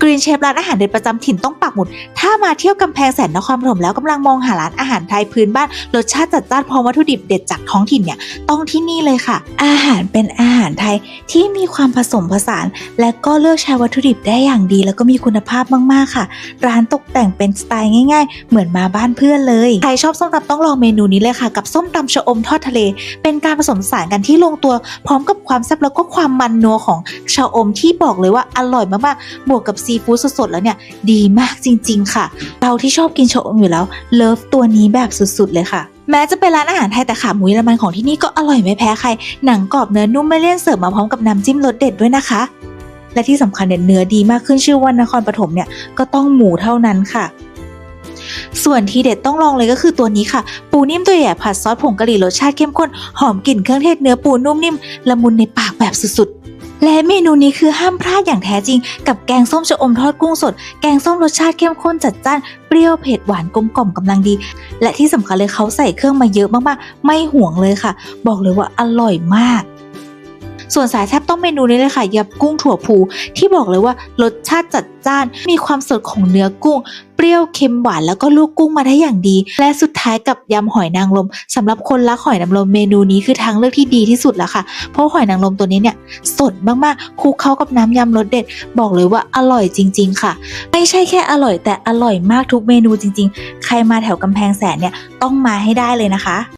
กรีนเชฟร้านอาหารเด็ดประจำถิ่นต้องปักหมุด ถ้ามาเที่ยวกำแพงแสนนครปฐมแล้วกำลังมองหาร้านอาหารไทยพื้นบ้านรสชาติจัดจ้านพร้อมวัตถุดิบเด็ดจากท้องถิ่นเนี่ยต้องที่นี่เลยค่ะ อาหารเป็นอาหารไทยที่มีความผสมผสาน และก็เลือกใช้วัตถุดิบได้อย่างดี แล้วก็มีคุณภาพมากๆค่ะ ร้านตกแต่งเป็นสไตล์ง่าย ๆ เหมือนมาบ้านเพื่อนเลยใครชอบส้มตำต้องลองเมนูนี้เลยค่ะ กับส้มตำชะอมทอดทะเล เป็นการผสมผสานกันที่ลงตัว พร้อมกับความแซ่บแล้วก็ความมันนัวของชะอมที่บอกเลยว่าอร่อยมากๆบวกกับซีฟู้ดสดๆแล้วเนี่ย ดีมากจริง ๆ ค่ะ เราที่ชอบกินชะอมอยู่แล้วเลิฟตัวนี้แบบสุดๆเลยค่ะแม้จะเป็นร้านอาหารไทยแต่ขาหมูเยอรมันของที่นี่ก็อร่อยไม่แพ้ใคร หนังกรอบเนื้อนุ่มไม่เลี่ยนเสิร์ฟมาพร้อมกับน้ำจิ้มรสเด็ดด้วยนะคะ และที่สำคัญเนี่ยเนื้อดีมากขึ้นชื่อว่านครปฐมเนี่ยก็ต้องหมูเท่านั้นค่ะ ส่วนทีเด็ดต้องลองเลยก็คือตัวนี้ค่ะ ปูนิ่มตัวใหญ่ผัดซอสผงกะหรี่รสชาติเข้มข้นหอมกลิ่นเครื่องเทศเนื้อปูนุ่มนิ่มละมุนในปากแบบสุดๆ และเมนูนี้คือห้ามพลาดอย่างแท้จริง กับแกงส้มชะอมทอดกุ้งสด แกงส้มรสชาติเข้มข้นจัดจ้าน เปรี้ยวเผ็ดหวานกลมกล่อมกำลังดี และที่สำคัญเลยเขาใส่เครื่องมาเยอะมากๆ ไม่ห่วงเลยค่ะ บอกเลยว่าอร่อยมากส่วนสายแทบต้องเมนูนี้เลยค่ะยำกุ้งถั่วพูที่บอกเลยว่ารสชาติจัดจ้าน มีความสดของเนื้อกุ้ง รี้ยวเค็มหวานแล้วก็ลูกกุ้งมาได้อย่างดี และสุดท้ายกับยำหอยนางรมสำหรับคนรักหอยนางรมเมนูนี้คือทางเลือกที่ดีที่สุดแล้วค่ะ เพราะหอยนางรมตัวนี้เนี่ยสดมากๆคลุกเข้ากับน้ำยำรสเด็ด บอกเลยว่าอร่อยจริง ๆ ค่ะ ไม่ใช่แค่อร่อยแต่อร่อยมากทุกเมนูจริง ๆ ใครมาแถวกำแพงแสนเนี่ยต้องมาให้ได้เลยนะคะ